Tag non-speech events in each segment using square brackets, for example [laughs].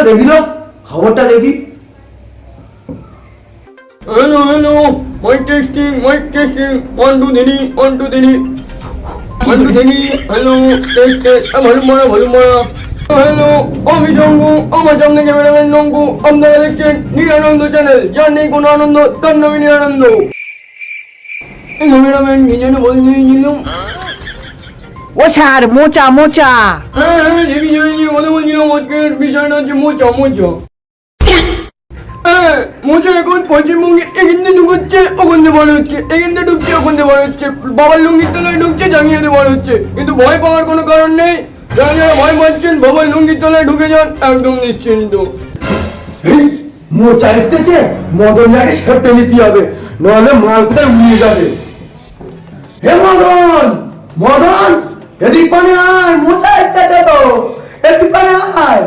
তো দেখি তো খবরটা দেখি hello hello mike testing mike testing one two দিনি। One two one two hello test test ভালো হ্যালো আমি জঙ্গু আমার সামনে ক্যামেরাম্যান নঙ্গু আপনারা দেখছেন নিরানন্দ চ্যানেল যার নেই কোনো আনন্দ তার নিরানন্দ ক্যামেরাম্যান ও স্যার মোচা মোচা। মোচা এখন পশ্চিমবঙ্গে এখানে ঢুকছে ওখান বড় হচ্ছে এখানে ঢুকছে ওখান বড় হচ্ছে বাবার লুঙ্গির তলায় ঢুকছে জাঙ্গিয়ে বড় হচ্ছে কিন্তু ভয় পাওয়ার কোনো কারণ নেই যারা ভয় পাচ্ছেন বাবার লুঙ্গির তলায় ঢুকে যান একদম নিশ্চিন্ত মোচা এসতেছে মদন যাকে সেপটে নিতে হবে নাহলে মাল কোথায় উড়িয়ে যাবে। হে মদন! মদন! এদিক পানে আয় মোচা এসতেছে তো। এদিক পানে আয়।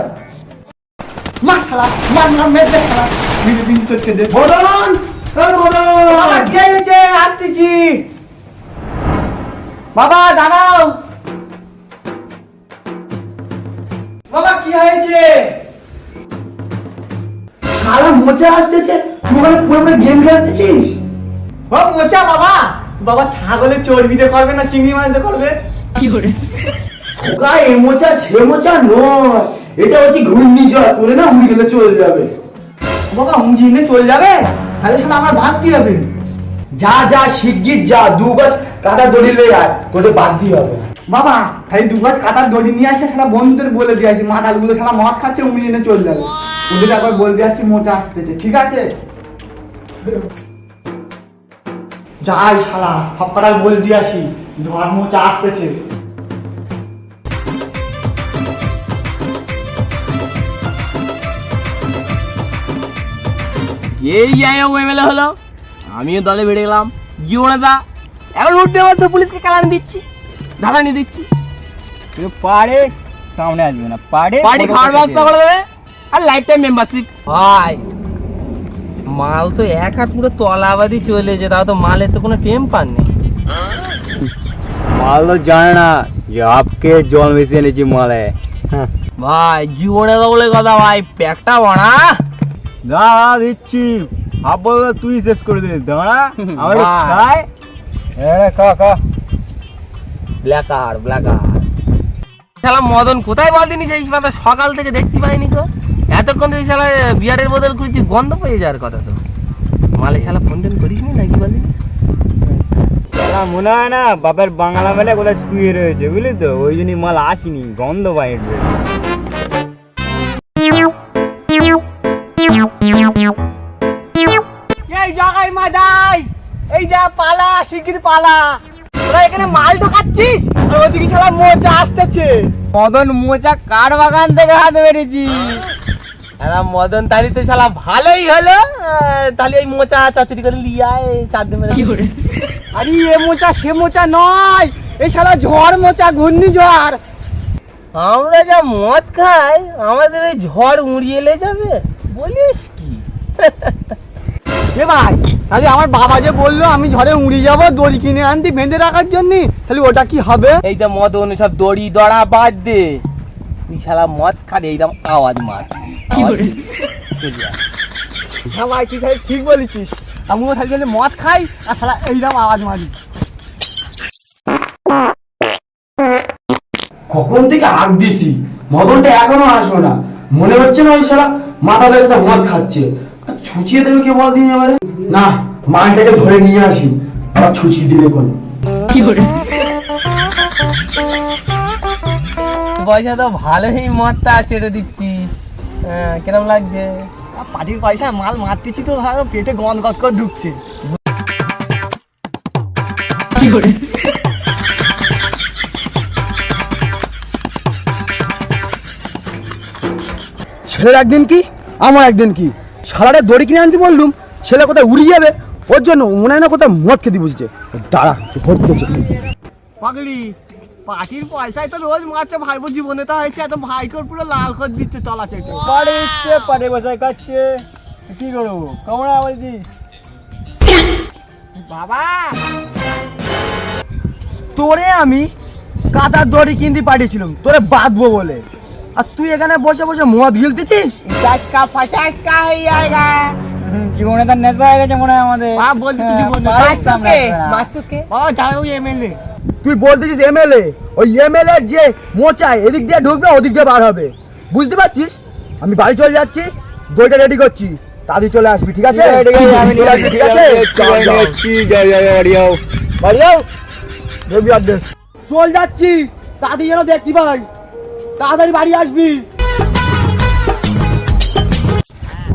শালা মার মার মেরে শালা বিড়ি বিড়ি দে মদন এ মদন বাবা আসতেছি। বাবা দাঁড়াও। বাবা কি হয়েছে? সারা মোচা আসতেছে? তুই ওখানে পুরো পুরো গেম খেলতেছিস? ও মোচা বাবা। বাবা ছাগলের চর্বিতে করবে না চিংড়ি মাছ দিয়ে করবে? খোকা এ মোচা সে মোচা নয়। এটা হচ্ছে ঘূর্ণিঝড় করে না উড়ে গেলে চলে যাবে। বাবা নিয়ে চলে যাবে? তাহলে শালা আমার বাদ দিয়ে হবে যা যা শিগগির যা দু গাছ কাটা দড়ি লে আয় তোকে বাদ দিয়ে হবে। বাবা তাই দু গাছ কাটার দড়ি নিয়ে আসে সারা বন্ধুদের বলে দিয়ে আসি। মাথাগুলো সারা মদ খাচ্ছে উড়িয়ে নিয়ে চলে যাবে। ওদের একবার বলে দিয়ে আসছি মোচা আসতেছে ঠিক আছে? যাই শালা সবকটাই বলে দিয়ে আসি। ধর মোচা আসতেছে। এই হলো আমিও দলে বেড়ে গেলাম। জীবনে দা এখন উঠবে আমার তো পুলিশকে কালানি দিচ্ছি দিচ্ছি। কিন্তু পারে সামনে আসবে না পারে পার্টি খাওয়ার ব্যবস্থা করে দেবে আর লাইফ টাইম মেম্বারশিপ ভাই মাল তো এক হাত পুরো তলাবাদি চলেছে তাও তো মালের তো কোনো টেম্পার নেই মাল তো জানে না যে আপকে জল মিশিয়ে এনেছি মালে। ভাই জীবনে তো বলে কথা ভাই প্যাকটা বানা দাঁড়া দিচ্ছি আব্বা তুই শেষ করে দিলি দাঁড়া আমার। খাই হ্যাঁ খা খা ব্ল্যাকার ব্ল্যাকার শালা মদন কোথায় বল দিনি সেই কথা সকাল থেকে দেখতে পাইনি তো এতক্ষণ থেকে শালা বিয়ারের বদল করেছি গন্ধ পেয়ে যাওয়ার কথা তো। মালে শালা ফোন টোন করিস নি নাকি বলি শালা মনে হয় না বাপের বাংলা মেলে কোথায় শুয়ে রয়েছে বুঝলি তো? ওই জন্যই মাল আসেনি গন্ধ বাইরে এই জায়গায় মাদাই এই যা পালা শিগগির পালা। তোরা এখানে মাল ঢোকাচ্ছিস? আর ওদিকে শালা মোচা আসতেছে। মদন মোচা কার বাগান থেকে হাতে বেরিয়েছি শালা মদন তালি তো শালা ভালোই হলো। তাহলে এই মোচা চচড়ি করে লিয়ে আয় চার দিন মেরে আরে এ মোচা সে মোচা নয়। এই শালা ঝড় মোচা ঘূর্ণি ঝড়। আমরা যা মদ খাই আমাদের এই ঝড় উড়িয়ে এলে যাবে। বলিস কি? এ ভাই তাহলে আমার বাবা যে বলল আমি ঝড়ে উড়ে যাব দড়ি কিনে আনতি বেঁধে রাখার জন্য তাহলে ওটা কি হবে? এই যে মদন সব দড়ি দড়া বাদ দে। তুই শালা মদ এইরকম আওয়াজ মার। হ্যাঁ ভাই তুই তাহলে ঠিক বলেছিস। আমিও তাহলে গেলে মদ খাই আর শালা এইরকম আওয়াজ মারি। কখন থেকে আগ দিছি? মদনটা এখনও আসবে না। মনে হচ্ছে না ওই সারা মাথা ব্যথা মদ খাচ্ছে। আর ছুচিয়ে দেবে কে বল দিন এবারে? না মালটাকে ধরে নিয়ে আসি। আবার ছুচিয়ে দিবে কোন পয়সা তো ভালোই মদটা ছেড়ে দিচ্ছিস। হ্যাঁ কিরম লাগছে? পাটির পয়সা মাল মারতেছি তো ধরো পেটে গন্ধ গদ করে ঢুকছে। ছেলের একদিন কি? আমার একদিন কি? সারাটা দড়ি কিনে আনতে বললুম ছেলে কোথায় উড়ে যাবে? ওর জন্য মনে হয় না কোথায় মদ খেতে বুঝছে দাঁড়া ভোট করছে পাগলি পাটির পয়সায় তো রোজ মারছে ভাইবো জীবনে তো হয়েছে এত ভাইকোর পুরো লাল করে দিচ্ছে চলা চেটে পারে ইচ্ছে পারে বসায় খাচ্ছে। কি করব? কেমন আবার দিস। বাবা! তোরে আমি কাদার দড়ি কিনতে পাঠিয়েছিলাম তোরে বাঁধবো বলে। আর তুই এখানে বসে বসে মদ গিলতেছিস হুম, জীবনে তার নেশা হয়ে গেছে মনে হয় আমাদের। বলতে কিছু হ্যাঁ, বাড়ির মাসুকে? একটা। ও যাও এমএলএ। তুই বলতেছিস এমএলএ ওই এমএলএ যে মোচায় এদিক দিয়ে ঢুকবে ওদিক দিয়ে বার হবে। বুঝতে পারছিস? আমি বাড়ি চলে যাচ্ছি দইটা রেডি করছি। তাড়াতাড়ি চলে আসবি ঠিক আছে? আমি চলে ঠিক আছে? যাচ্ছি। তাড়াতাড়ি যেন দেখতে পাই। তাড়াতাড়ি বাড়ি আসবি।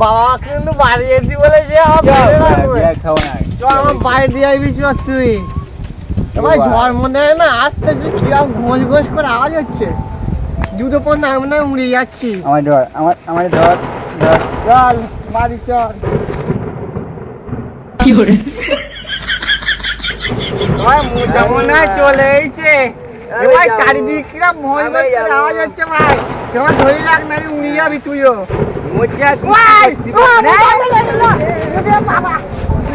বাবা কিন্তু বাড়ি যেতে বলেছে আমার বাড়ি দিয়ে আসবি তুই। ভাই ঝড় মনে হয় না আসতেছে কিরম ঘোষ ঘোষ করে আওয়াজ হচ্ছে জুতো পর নাম না উড়ে যাচ্ছি আমার ধর আমার আমার চল বাড়ি চল ভাই মোটা মনে হয় চলে এসেছে এ ভাই চারিদিকে কিরম ঘোষ ঘোষ করে আওয়াজ হচ্ছে ভাই তোমার ধরে লাগ না উড়ে যাবি তুইও মোচা ভাই পড়ে গেল। বাবা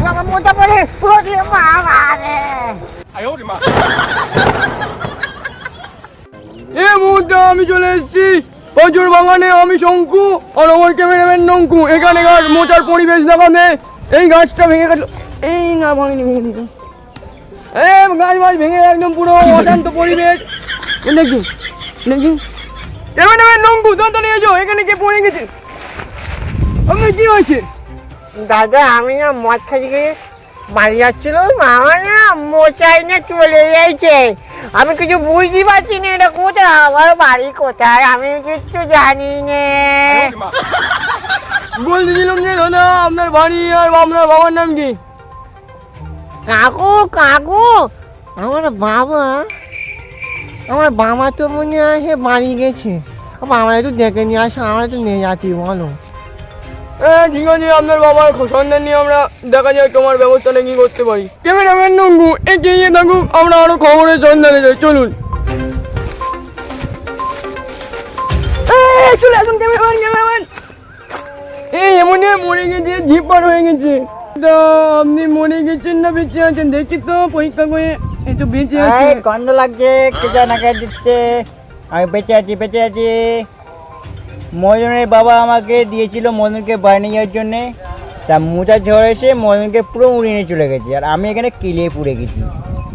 বাবা মোটা পড়ে ওরে বাবা রে [laughs] এই মুহূর্তে আমি চলে এসেছি প্রচুর বাগানে আমি শঙ্কু আর আমার ক্যামেরাম্যান নঙ্কু। এখানে গাছ মোচার পরিবেশ দেখানে এই গাছটা ভেঙে গেল। এই না ভাঙিনি ভেঙে দিল। এই গাছ মাছ ভেঙে একদম পুরো অশান্ত পরিবেশ। এ দেখি দেখি। ক্যামেরাম্যান নঙ্কু তন্ত নিয়ে এসো এখানে কে পড়ে গেছে? আপনি কি হয়েছে? দাদা আমি না মদ খাইতে গিয়ে বাড়ি যাচ্ছিল আমার না মোচাই না চলে যাইছে। আমি কিছু বুঝতে পারছি না এটা কোথায় আমার বাড়ি কোথায় আমি কিচ্ছু জানি না। বলতেছিলাম যে দাদা আপনার বাড়ি আর আপনার বাবার নাম কি? কাকু কাকু আমার বাবা আমার বাবা তো মনে হয় বাড়ি গেছে। বাবা একটু দেখে নিয়ে আসো আমার একটু নিয়ে যাচ্ছি বলো। ঠিক আছে আপনার বাবার সন্ধান নিয়ে আমরা দেখা যায় তোমার ব্যবস্থাটা কি করতে পারি। ক্যামেরাম্যান নঙ্গু এগিয়ে থাকুক আমরা আরও খবরের সন্ধানে যাই চলুন। এই, চলে আসুন ক্যামেরাম্যান ক্যামেরাম্যান এই এমন মরে গেছে জিপ পার হয়ে গেছে। তা আপনি মরে গেছেন না বেঁচে আছেন দেখি তো পরীক্ষা করে এই তো বেঁচে আছে। গন্ধ লাগছে কেজা নাকা দিচ্ছে। আমি বেঁচে আছি বেঁচে আছি। মজনের বাবা আমাকে দিয়েছিল মদনকে বাড়ি নিয়ে যাওয়ার জন্যে। তা মোটা ঝড় এসে মদনকে পুরো উড়িয়ে নিয়ে চলে গেছে আর আমি এখানে কিলিয়ে পুড়ে গেছি।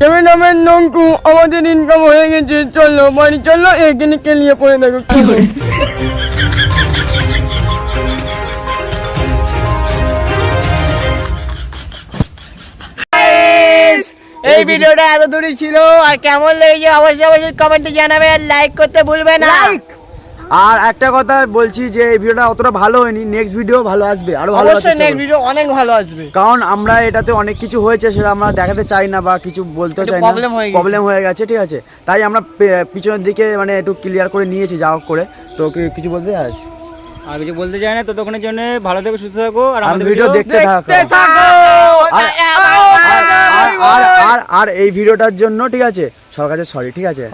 ক্যামেরাম্যান নঙ্কু আমাদের ইনকাম হয়ে গেছে চলো বাড়ি চলো এখানে কেলিয়ে পড়ে দেখো কি করে এই ভিডিওটা এত দূরই ছিল আর কেমন লেগেছে অবশ্যই অবশ্যই কমেন্টে জানাবে আর লাইক করতে ভুলবে না। আর একটা কথা বলছি যে এই ভিডিওটা অতটা ভালো হয়নি নেক্সট ভিডিও ভালো আসবে আরও ভালো অবশ্যই নেক্সট ভিডিও অনেক ভালো আসবে। কারণ আমরা এটাতে অনেক কিছু হয়েছে সেটা আমরা দেখাতে চাই না বা কিছু বলতে চাই না। প্রবলেম হয়ে গেছে। ঠিক আছে। তাই আমরা পিছনের দিকে মানে একটু ক্লিয়ার করে নিয়েছি যা হোক করে। তো কিছু বলতে চাস? আর কিছু বলতে চাই না ততক্ষণের জন্য ভালো থেকো সুস্থ থাকো আর আমাদের ভিডিও দেখতে থাকো! আর আর এই ভিডিওটার জন্য ঠিক আছে সবার কাছে সরি ঠিক আছে।